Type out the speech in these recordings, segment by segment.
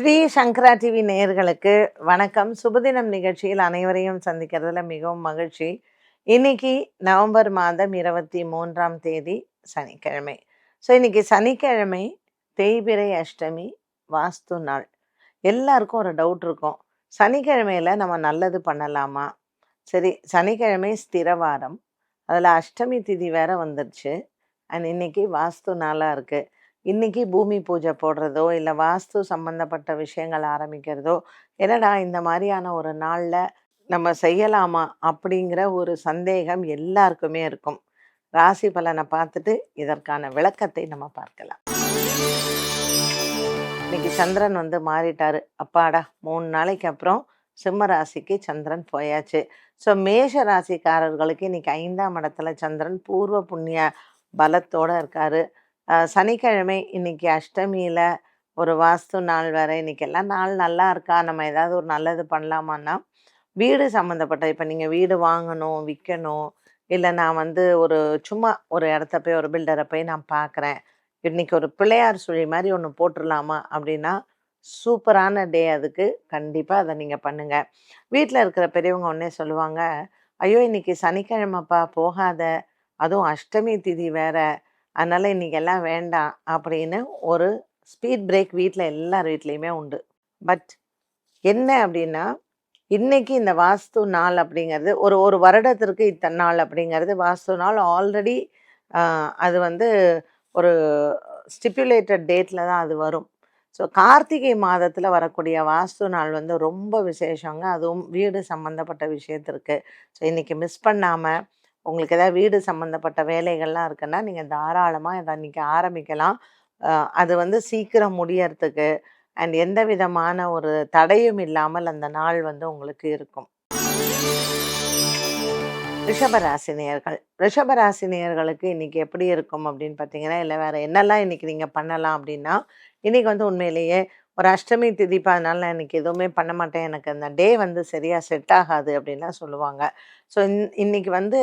ஸ்ரீ சங்கரா TV நேயர்களுக்கு வணக்கம். சுபதினம் நிகழ்ச்சியில் அனைவரையும் சந்திக்கிறதுல மிகவும் மகிழ்ச்சி. இன்னைக்கு நவம்பர் மாதம் இருபத்தி மூன்றாம் தேதி சனிக்கிழமை. ஸோ இன்னைக்கு சனிக்கிழமை தேய்பிரை அஷ்டமி வாஸ்து நாள். எல்லாருக்கும் ஒரு டவுட் இருக்கும். சனிக்கிழமையில் நம்ம நல்லது பண்ணலாமா? சரி சனிக்கிழமை ஸ்திரவாரம் அதில் அஷ்டமி திதி வேற வந்துருச்சு. அண்ட் இன்னைக்கு வாஸ்து நாளாக இருக்குது இன்னைக்கு பூமி பூஜை போடுறதோ இல்லை வாஸ்து சம்பந்தப்பட்ட விஷயங்கள் ஆரம்பிக்கிறதோ என்னடா இந்த மாதிரியான ஒரு நாளில் நம்ம செய்யலாமா அப்படிங்கிற ஒரு சந்தேகம் எல்லாருக்குமே இருக்கும். ராசி பலனை பார்த்துட்டு இதற்கான விளக்கத்தை நம்ம பார்க்கலாம். இன்னைக்கு சந்திரன் வந்து மாறிட்டாரு. அப்பாடா மூணு நாளைக்கு அப்புறம் சிம்ம ராசிக்கு சந்திரன் போயாச்சு. ஸோ மேஷ ராசிக்காரர்களுக்கு இன்னைக்கு ஐந்தாம் இடத்துல சந்திரன் பூர்வ புண்ணிய பலத்தோடு இருக்காரு. சனிக்கிழமை இன்னைக்கு அஷ்டமியில் ஒரு வாஸ்து நாள் வேறு இன்னைக்கு எல்லாம் நாள் நல்லா இருக்கா? நம்ம ஏதாவது ஒரு நல்லது பண்ணலாமான்னா வீடு சம்மந்தப்பட்ட இப்போ நீங்கள் வீடு வாங்கணும் விற்கணும் இல்லை நான் வந்து ஒரு சும்மா ஒரு இடத்த போய் ஒரு பில்டரை போய் நான் பார்க்குறேன் இன்னைக்கு ஒரு பிள்ளையார் சுழி மாதிரி ஒன்று போட்டுடலாமா அப்படின்னா சூப்பரான டே அதுக்கு. கண்டிப்பாக அதை நீங்கள் பண்ணுங்கள் வீட்டில் இருக்கிற பெரியவங்க ஒன்றே சொல்லுவாங்க ஐயோ இன்னைக்கு சனிக்கிழமைப்பா போகாத. அதுவும் அஷ்டமி திதி வேறு. அதனால் இன்றைக்கி எல்லாம் வேண்டாம் அப்படின்னு ஒரு ஸ்பீட் பிரேக் வீட்டில் எல்லார் வீட்லேயுமே உண்டு. பட் என்ன அப்படின்னா இன்றைக்கி இந்த வாஸ்து நாள் அப்படிங்கிறது ஒரு ஒரு வருடத்திற்கு இத்தனை நாள் அப்படிங்கிறது வாஸ்து நாள் ஆல்ரெடி அது வந்து ஒரு ஸ்டிப்புலேட்டட் டேட்டில் தான் அது வரும். ஸோ கார்த்திகை மாதத்தில் வரக்கூடிய வாஸ்து நாள் வந்து ரொம்ப விசேஷங்க. அதுவும் வீடு சம்மந்தப்பட்ட விஷயத்திற்கு. ஸோ இன்றைக்கி மிஸ் பண்ணாமல் உங்களுக்கு ஏதாவது வீடு சம்மந்தப்பட்ட வேலைகள்லாம் இருக்குன்னா நீங்கள் தாராளமாக இதை இன்றைக்கி ஆரம்பிக்கலாம். அது வந்து சீக்கிரம் முடியறதுக்கு அண்ட் எந்த விதமான ஒரு தடையும் இல்லாமல் அந்த நாள் வந்து உங்களுக்கு இருக்கும். ரிஷபராசினியர்கள். ரிஷபராசினியர்களுக்கு இன்றைக்கி எப்படி இருக்கும் அப்படின்னு பார்த்தீங்கன்னா இல்லை வேறு என்னெல்லாம் இன்னைக்கு நீங்கள் பண்ணலாம் அப்படின்னா இன்னைக்கு வந்து உண்மையிலேயே ஒரு அஷ்டமி திதிப்பா அதனால நான் இன்றைக்கி எதுவுமே பண்ண மாட்டேன். எனக்கு அந்த டே வந்து சரியாக செட் ஆகாது அப்படின்லாம் சொல்லுவாங்க. ஸோ இன்னைக்கு வந்து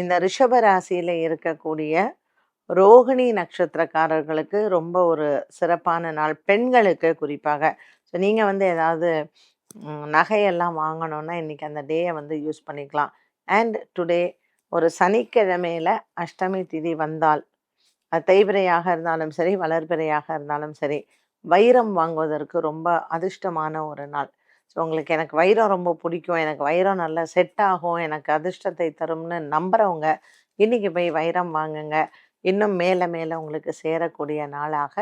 இந்த ரிஷப ராசியில் இருக்கக்கூடிய ரோகிணி நட்சத்திரக்காரர்களுக்கு ரொம்ப ஒரு சிறப்பான நாள். பெண்களுக்கு குறிப்பாக. ஸோ நீங்கள் வந்து ஏதாவது நகையெல்லாம் வாங்கணும்னா இன்றைக்கி அந்த டேயை வந்து யூஸ் பண்ணிக்கலாம். அண்ட் டுடே ஒரு சனிக்கிழமையில் அஷ்டமி திதி வந்தால் அது தைபிரையாக இருந்தாலும் சரி வளர்பிறையாக இருந்தாலும் சரி வைரம் வாங்குவதற்கு ரொம்ப அதிர்ஷ்டமான ஒரு நாள். ஸோ உங்களுக்கு எனக்கு வைரம் ரொம்ப பிடிக்கும். எனக்கு வைரம் நல்லா செட் ஆகும். எனக்கு அதிர்ஷ்டத்தை தரும்னு நம்புகிறவங்க இன்றைக்கி போய் வைரம் வாங்குங்க. இன்னும் மேலே மேலே உங்களுக்கு சேரக்கூடிய நாளாக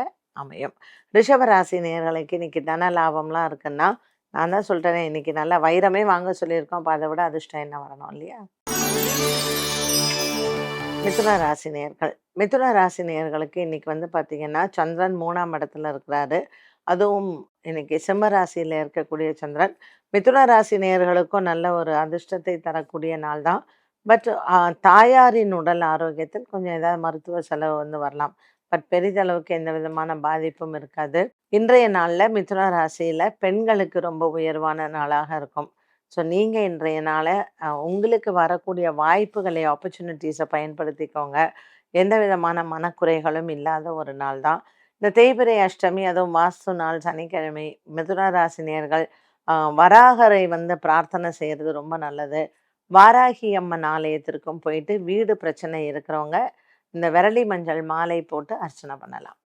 அமையும். ரிஷபராசி நேர்களுக்கு இன்றைக்கி தன லாபம்லாம் இருக்குன்னா நான் தான் சொல்லிட்டேனே இன்னைக்கு நல்லா வைரமே வாங்க சொல்லியிருக்கோம். அப்போ அதை விட அதிர்ஷ்டம் என்ன வரணும் இல்லையா? மிதுன ராசி நேர்கள் மிதுன ராசி நேயர்களுக்கு இன்னைக்கு வந்து பார்த்தீங்கன்னா சந்திரன் மூணாம் இடத்துல இருக்கிறாரு. அதுவும் இன்னைக்கு சிம்ம ராசியில் இருக்கக்கூடிய சந்திரன். மிதுன ராசி நேர்களுக்கும் நல்ல ஒரு அதிர்ஷ்டத்தை தரக்கூடிய நாள் தான். பட் தாயாரின் உடல் ஆரோக்கியத்தில் கொஞ்சம் ஏதாவது மருத்துவ செலவு வந்து வரலாம். பட் பெரிதளவுக்கு எந்த விதமான பாதிப்பும் இருக்காது. இன்றைய நாளில் மிதுன ராசியில் பெண்களுக்கு ரொம்ப உயர்வான நாளாக இருக்கும். ஸோ நீங்கள் இன்றைய நாளை உங்களுக்கு வரக்கூடிய வாய்ப்புகளை ஆப்பர்ச்சுனிட்டிஸை பயன்படுத்திக்கோங்க. எந்த விதமான மனக்குறைகளும் இல்லாத ஒரு நாள் தான். இந்த தேய்பிரை அஷ்டமி அதுவும் வாஸ்து நாள் சனிக்கிழமை மிதுன ராசினியர்கள் வராகரை வந்து பிரார்த்தனை செய்கிறது ரொம்ப நல்லது. வாராகி அம்மன் ஆலயத்திற்கும் போயிட்டு வீடு பிரச்சனை இருக்கிறவங்க இந்த விரலி மஞ்சள் மாலை போட்டு அர்ச்சனை பண்ணலாம்.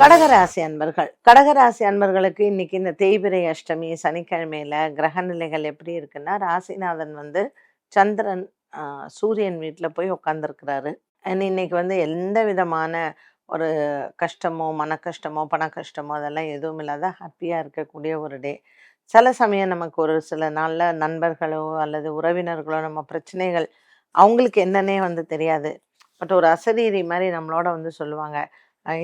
கடகராசி அன்பர்கள். கடகராசி அன்பர்களுக்கு இன்னைக்கு இந்த தேய்பிரை அஷ்டமி சனிக்கிழமையில கிரக நிலைகள் எப்படி இருக்குன்னா ராசிநாதன் வந்து சந்திரன் சூரியன் வீட்டில் போய் உட்காந்துருக்கிறாரு அண்ட் இன்னைக்கு வந்து எந்த விதமான ஒரு கஷ்டமோ மன கஷ்டமோ பண கஷ்டமோ அதெல்லாம் எதுவும் இல்லாத ஹாப்பியாக இருக்கக்கூடிய ஒரு டே. சில சமயம் நமக்கு ஒரு சில நாளில் நண்பர்களோ அல்லது உறவினர்களோ நம்ம பிரச்சனைகள் அவங்களுக்கு என்னன்னே வந்து தெரியாது. பட் ஒரு அசரீரி மாதிரி நம்மளோட வந்து சொல்லுவாங்க.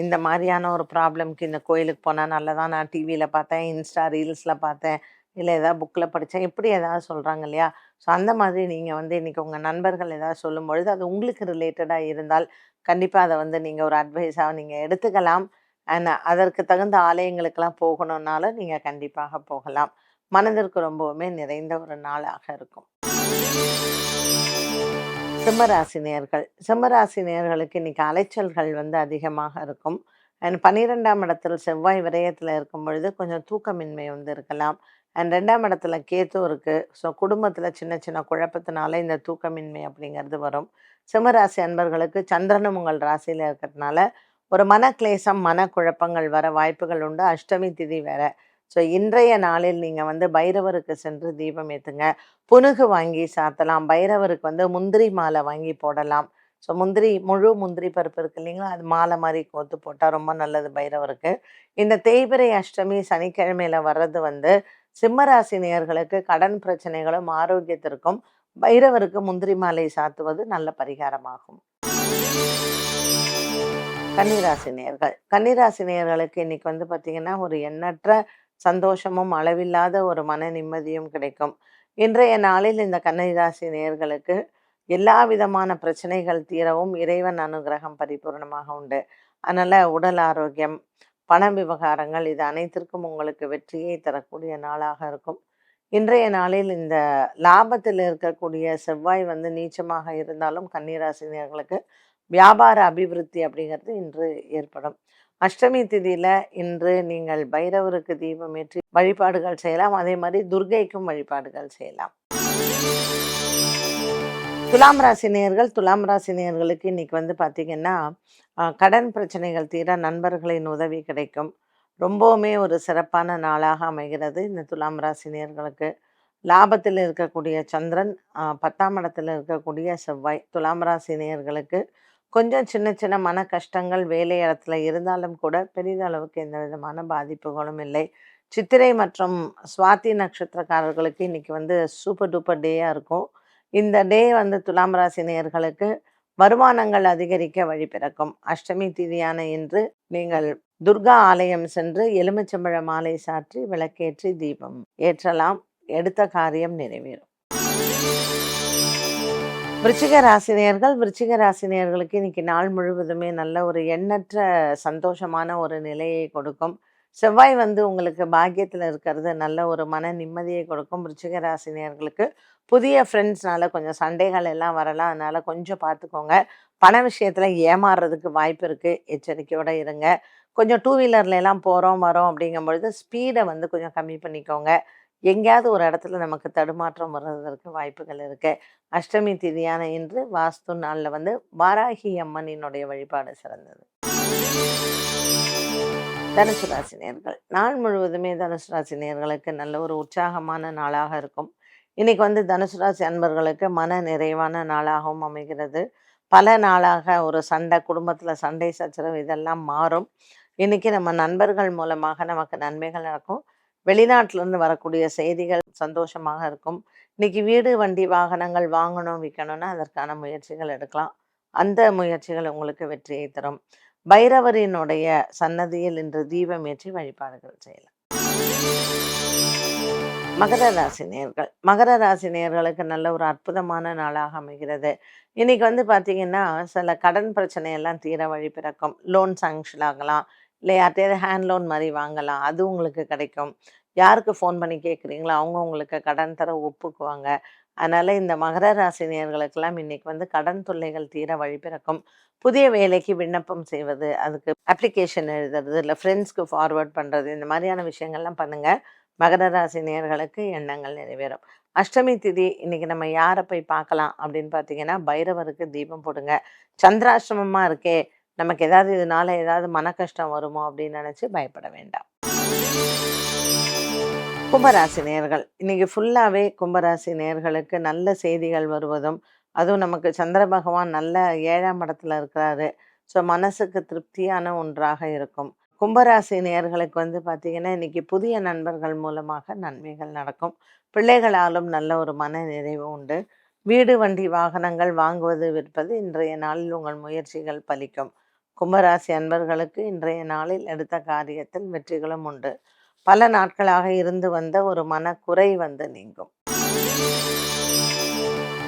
இந்த மாதிரியான ஒரு ப்ராப்ளம்க்கு இந்த கோயிலுக்கு போனால் நல்லதாக நான் டிவியில் பார்த்தேன் இன்ஸ்டா ரீல்ஸில் பார்த்தேன் இல்லை ஏதாவது புக்கில் படித்தேன் இப்படி ஏதாவது சொல்கிறாங்க இல்லையா? ஸோ அந்த மாதிரி நீங்கள் வந்து இன்றைக்கி உங்கள் நண்பர்கள் ஏதாவது சொல்லும் பொழுது அது உங்களுக்கு ரிலேட்டடாக இருந்தால் கண்டிப்பாக அதை வந்து நீங்கள் ஒரு அட்வைஸாக நீங்கள் எடுத்துக்கலாம். அண்ட் அதற்கு தகுந்த ஆலயங்களுக்கெல்லாம் போகணுன்னாலும் நீங்கள் கண்டிப்பாக போகலாம். மனதிற்கு ரொம்பவுமே நிறைந்த ஒரு நாளாக இருக்கும். சிம்மராசினியர்கள். சிம்மராசினியர்களுக்கு இன்னைக்கு அலைச்சல்கள் வந்து அதிகமாக இருக்கும். அண்ட் பன்னிரெண்டாம் இடத்தில் செவ்வாய் விரயத்தில் இருக்கும் பொழுது கொஞ்சம் தூக்கமின்மை வந்து இருக்கலாம். அண்ட் ரெண்டாம் இடத்துல கேத்து இருக்குது ஸோ குடும்பத்தில் சின்ன சின்ன குழப்பத்தினால இந்த தூக்கமின்மை அப்படிங்கிறது வரும். சிம்மராசி அன்பர்களுக்கு சந்திரனும் உங்கள் ராசியில் இருக்கிறதுனால ஒரு மன மனக்குழப்பங்கள் வர வாய்ப்புகள் உண்டு. அஷ்டமி திதி வேற. ஸோ இன்றைய நாளில் நீங்கள் வந்து பைரவருக்கு சென்று தீபம் ஏற்றுங்க புனுகு வாங்கி சாத்தலாம். பைரவருக்கு வந்து முந்திரி மாலை வாங்கி போடலாம். ஸோ முந்திரி முழு முந்திரி பருப்பு இருக்கு இல்லைங்களா? அது மாலை மாதிரி கோத்து போட்டால் ரொம்ப நல்லது பைரவருக்கு. இந்த தேய்பிரை அஷ்டமி சனிக்கிழமையில் வர்றது வந்து சிம்மராசி நேயர்களுக்கு கடன் பிரச்சனைகளும் ஆரோக்கியத்திற்கும் பைரவருக்கு முந்திரி மாலை சாத்துவது நல்ல பரிகாரமாகும். கன்னிராசி நேர்கள் கன்னிராசி நேர்களுக்கு இன்னைக்கு வந்து பார்த்தீங்கன்னா ஒரு எண்ணற்ற சந்தோஷமும் அளவில்லாத ஒரு மன நிம்மதியும் கிடைக்கும். இன்றைய நாளில் இந்த கன்னிராசி நேர்களுக்கு எல்லா விதமான பிரச்சனைகள் தீரவும் இறைவன் அனுகிரகம் பரிபூர்ணமாக உண்டு. அதனால் உடல் ஆரோக்கியம் பண விவகாரங்கள் இது அனைத்திற்கும் உங்களுக்கு வெற்றியை தரக்கூடிய நாளாக இருக்கும். இன்றைய நாளில் இந்த லாபத்தில் இருக்கக்கூடிய செவ்வாய் வந்து நீச்சமாக இருந்தாலும் கன்னிராசினியர்களுக்கு வியாபார அபிவிருத்தி அப்படிங்கிறது இன்று ஏற்படும். அஷ்டமி திதியில் இன்று நீங்கள் பைரவருக்கு தீபம் ஏற்றி வழிபாடுகள் செய்யலாம். அதே மாதிரி துர்கைக்கும் வழிபாடுகள் செய்யலாம். துலாம் ராசி துலாம் ராசி இன்னைக்கு வந்து பார்த்திங்கன்னா கடன் பிரச்சனைகள் தீர நண்பர்களின் உதவி கிடைக்கும். ரொம்பவுமே ஒரு சிறப்பான நாளாக அமைகிறது இந்த துலாம் ராசி லாபத்தில் இருக்கக்கூடிய சந்திரன் பத்தாம் இடத்தில் இருக்கக்கூடிய செவ்வாய் துலாம் ராசி கொஞ்சம் சின்ன சின்ன மன கஷ்டங்கள் வேலை இடத்துல இருந்தாலும் கூட பெரிதளவுக்கு எந்த விதமான பாதிப்புகளும் இல்லை. சித்திரை மற்றும் சுவாதி நட்சத்திரக்காரர்களுக்கு இன்னைக்கு வந்து சூப்பர் டூப்பர் டேயாக இருக்கும். இந்த டே வந்து துலாம் ராசி நேர்களுக்கு வருமானங்கள் அதிகரிக்க வழி பிறக்கும். அஷ்டமி திதியான இன்று நீங்கள் துர்கா ஆலயம் சென்று எலுமிச்சம்பழ மாலை சாற்றி விளக்கேற்றி தீபம் ஏற்றலாம். எடுத்த காரியம் நிறைவேறும். விருச்சிக ராசினியர்கள் விருச்சிக ராசினியர்களுக்கு இன்னைக்கு நாள் முழுவதுமே நல்ல ஒரு எண்ணற்ற சந்தோஷமான ஒரு நிலையை கொடுக்கும். செவ்வாய் வந்து உங்களுக்கு பாக்கியத்தில் இருக்கிறது நல்ல ஒரு மன நிம்மதியை கொடுக்கும் விருச்சிக ராசினியர்களுக்கு. புதிய ஃப்ரெண்ட்ஸ்னால கொஞ்சம் சண்டைகள் எல்லாம் வரலாம் அதனால் கொஞ்சம் பார்த்துக்கோங்க பண விஷயத்தில் ஏமாறுறதுக்கு வாய்ப்பு இருக்குது எச்சரிக்கையோடு இருங்க. கொஞ்சம் டூ வீலர்ல எல்லாம் போகிறோம் வரோம் அப்படிங்கும் பொழுது ஸ்பீடை வந்து கொஞ்சம் கம்மி பண்ணிக்கோங்க. எங்கேயாவது ஒரு இடத்துல நமக்கு தடுமாற்றம் வர்றதற்கு வாய்ப்புகள் இருக்குது அஷ்டமி திதியான இன்று வாஸ்து நாளில் வந்து வாராகி அம்மனினுடைய வழிபாடு சிறந்தது. தனுசு ராசி நேர்கள். நாள் முழுவதுமே தனுசு ராசி நேர்களுக்கு நல்ல ஒரு உற்சாகமான நாளாக இருக்கும். இன்னைக்கு வந்து தனுசு ராசி அன்பர்களுக்கு மன நிறைவான நாளாகவும் அமைகிறது. பல நாளாக ஒரு சண்டை குடும்பத்தில் சண்டை சச்சரவு இதெல்லாம் மாறும். இன்னைக்கு நம்ம நண்பர்கள் மூலமாக நமக்கு நன்மைகள் நடக்கும். வெளிநாட்டிலேருந்து வரக்கூடிய செய்திகள் சந்தோஷமாக இருக்கும். இன்னைக்கு வீடு வண்டி வாகனங்கள் வாங்கணும் விற்கணும்னா அதற்கான முயற்சிகள் எடுக்கலாம். அந்த முயற்சிகள் உங்களுக்கு வெற்றியை தரும். பைரவரினுடைய சன்னதியில் இன்று தீபம் ஏற்றி வழிபாடுகள் செய்யலாம். மகர ராசி நேர்கள். மகர ராசி நேர்களுக்கு நல்ல ஒரு அற்புதமான நாளாக அமைகிறது. இன்னைக்கு வந்து பார்த்தீங்கன்னா சில கடன் பிரச்சனையெல்லாம் தீர வழி பிறக்கும். லோன் சாங்ஷன் ஆகலாம். இல்லை யார்கிட்டயாவது ஹேண்ட் லோன் மாதிரி வாங்கலாம். அது உங்களுக்கு கிடைக்கும். யாருக்கு ஃபோன் பண்ணி கேட்குறீங்களோ அவங்க உங்களுக்கு கடன் தர ஒப்புக்குவாங்க. அதனால் இந்த மகர ராசினியர்களுக்கெல்லாம் இன்றைக்கி இன்னைக்கு வந்து கடன் தொல்லைகள் தீர வழிபிறக்கும் புதிய வேலைக்கு விண்ணப்பம் செய்வது அதுக்கு அப்ளிகேஷன் எழுதுறது இல்லை ஃப்ரெண்ட்ஸ்க்கு ஃபார்வர்ட் பண்ணுறது இந்த மாதிரியான விஷயங்கள்லாம் பண்ணுங்கள் மகர ராசி நேர்களுக்கு எண்ணங்கள் நிறைவேறும். அஷ்டமி திதி இன்னைக்கு நம்ம யாரை போய் பார்க்கலாம் அப்படின்னு பார்த்தீங்கன்னா பைரவருக்கு தீபம் போடுங்க. சந்திராஷ்டமமாக இருக்கே நமக்கு ஏதாவது இதனால ஏதாவது மன கஷ்டம் வருமோ அப்படின்னு நினச்சி பயப்பட வேண்டாம். கும்பராசி நேர்கள். இன்னைக்கு ஃபுல்லாகவே கும்பராசி நேர்களுக்கு நல்ல செய்திகள் வருவதும் அதுவும் நமக்கு சந்திர பகவான் நல்ல ஏழாம் இடத்துல இருக்கிறாரு. ஸோ மனசுக்கு திருப்தியான ஒன்றாக இருக்கும். கும்பராசி நேர்களுக்கு வந்து பார்த்திங்கன்னா இன்றைக்கி புதிய நண்பர்கள் மூலமாக நன்மைகள் நடக்கும். பிள்ளைகளாலும் நல்ல ஒரு மன நிறைவு உண்டு. வீடு வண்டி வாகனங்கள் வாங்குவது விற்பது இன்றைய நாளில் உங்கள் முயற்சிகள் பலிக்கும். கும்பராசி அன்பர்களுக்கு இன்றைய நாளில் எடுத்த காரியத்தில் வெற்றிகளும் உண்டு. பல நாட்களாக இருந்து வந்த ஒரு மனக்குறை வந்து நீங்கும்.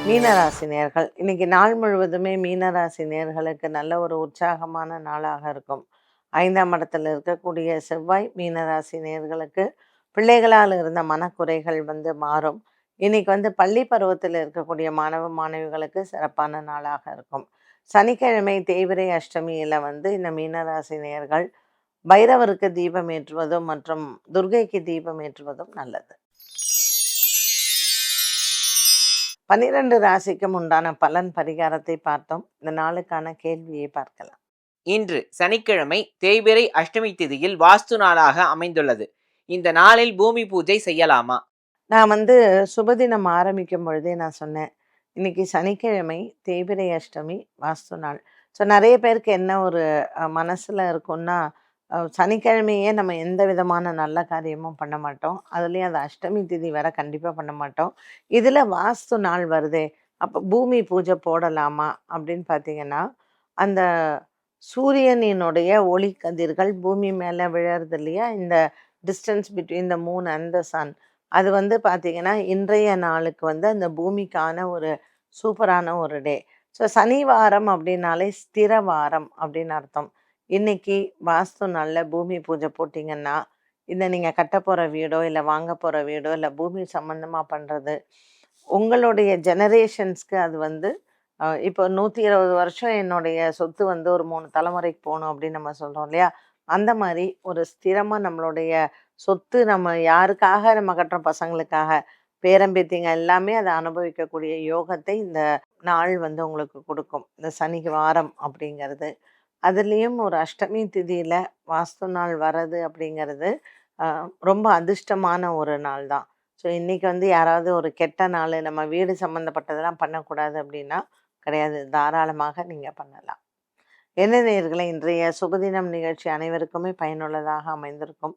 மீனராசி நேர்கள். இன்னைக்கு நாள் முழுவதுமே மீனராசி நேர்களுக்கு நல்ல ஒரு உற்சாகமான நாளாக இருக்கும். ஐந்தாம் இடத்துல இருக்கக்கூடிய செவ்வாய் மீனராசி நேர்களுக்கு பிள்ளைகளால் இருந்த மனக்குறைகள் வந்து மாறும். இன்னைக்கு வந்து பள்ளி பருவத்தில் இருக்கக்கூடிய மாணவ மாணவிகளுக்கு சிறப்பான நாளாக இருக்கும். சனிக்கிழமை தேய்பிரை அஷ்டமியில் வந்து இந்த மீனராசி நேர்கள் பைரவருக்கு தீபம் ஏற்றுவதும் மற்றும் துர்கைக்கு தீபம் ஏற்றுவதும் நல்லது. பன்னிரண்டு ராசிக்கும் உண்டான பலன் பரிகாரத்தை பார்த்தோம். இந்த நாளுக்கான கேள்வியை பார்க்கலாம். இன்று சனிக்கிழமை தேய்பிரை அஷ்டமி திதியில் வாஸ்து நாளாக அமைந்துள்ளது. இந்த நாளில் பூமி பூஜை செய்யலாமா? நான் வந்து சுபதினம் ஆரம்பிக்கும் பொழுதே நான் சொன்னேன். இன்னைக்கு சனிக்கிழமை தேய்பிரை அஷ்டமி வாஸ்து நாள். ஸோ நிறைய பேருக்கு என்ன ஒரு மனசில் இருக்கும்னா சனிக்கிழமையே நம்ம எந்த விதமான நல்ல காரியமும் பண்ண மாட்டோம். அதுலேயும் அது அஷ்டமி திதி வர கண்டிப்பாக பண்ண மாட்டோம். இதில் வாஸ்து நாள் வருதே அப்போ பூமி பூஜை போடலாமா அப்படின்னு பார்த்தீங்கன்னா அந்த சூரியனினுடைய ஒளி கதிர்கள் பூமி மேலே விழறது இல்லையா இந்த distance between the moon and the sun அது வந்து பார்த்திங்கன்னா இன்றைய நாளுக்கு வந்து அந்த பூமிக்கான ஒரு சூப்பரான ஒரு டே. ஸோ சனி வாரம் அப்படின்னாலே ஸ்திர வாரம் அப்படின்னு அர்த்தம். இன்னைக்கு வாஸ்து நாளில் பூமி பூஜை போட்டிங்கன்னா இந்த நீங்கள் கட்ட போகிற வீடோ இல்லை வாங்க போகிற வீடோ இல்லை பூமி சம்மந்தமாக பண்ணுறது உங்களுடைய ஜெனரேஷன்ஸ்க்கு அது வந்து இப்போ நூற்றி இருபது வருஷம் என்னுடைய சொத்து வந்து ஒரு மூணு தலைமுறைக்கு போகணும் அப்படின்னு நம்ம சொல்கிறோம் இல்லையா? அந்த மாதிரி ஒரு ஸ்திரமாக நம்மளுடைய சொத்து நம்ம யாருக்காக நம்ம கட்டுறோம் பசங்களுக்காக பேரம்பேத்திங்க எல்லாமே அதை அனுபவிக்கக்கூடிய யோகத்தை இந்த நாள் வந்து உங்களுக்கு கொடுக்கும். இந்த சனி வாரம் அப்படிங்கிறது. அதுலேயும் ஒரு அஷ்டமி திதியில் வாஸ்து நாள் வர்றது அப்படிங்கிறது ரொம்ப அதிர்ஷ்டமான ஒரு நாள் தான். ஸோ இன்றைக்கி வந்து யாராவது ஒரு கெட்ட நாள் நம்ம வீடு சம்மந்தப்பட்டதெல்லாம் பண்ணக்கூடாது அப்படின்னா கிடையாது. தாராளமாக நீங்கள் பண்ணலாம். என்ன நேர்களை இன்றைய சுபதினம் நிகழ்ச்சி அனைவருக்குமே பயனுள்ளதாக அமைந்திருக்கும்.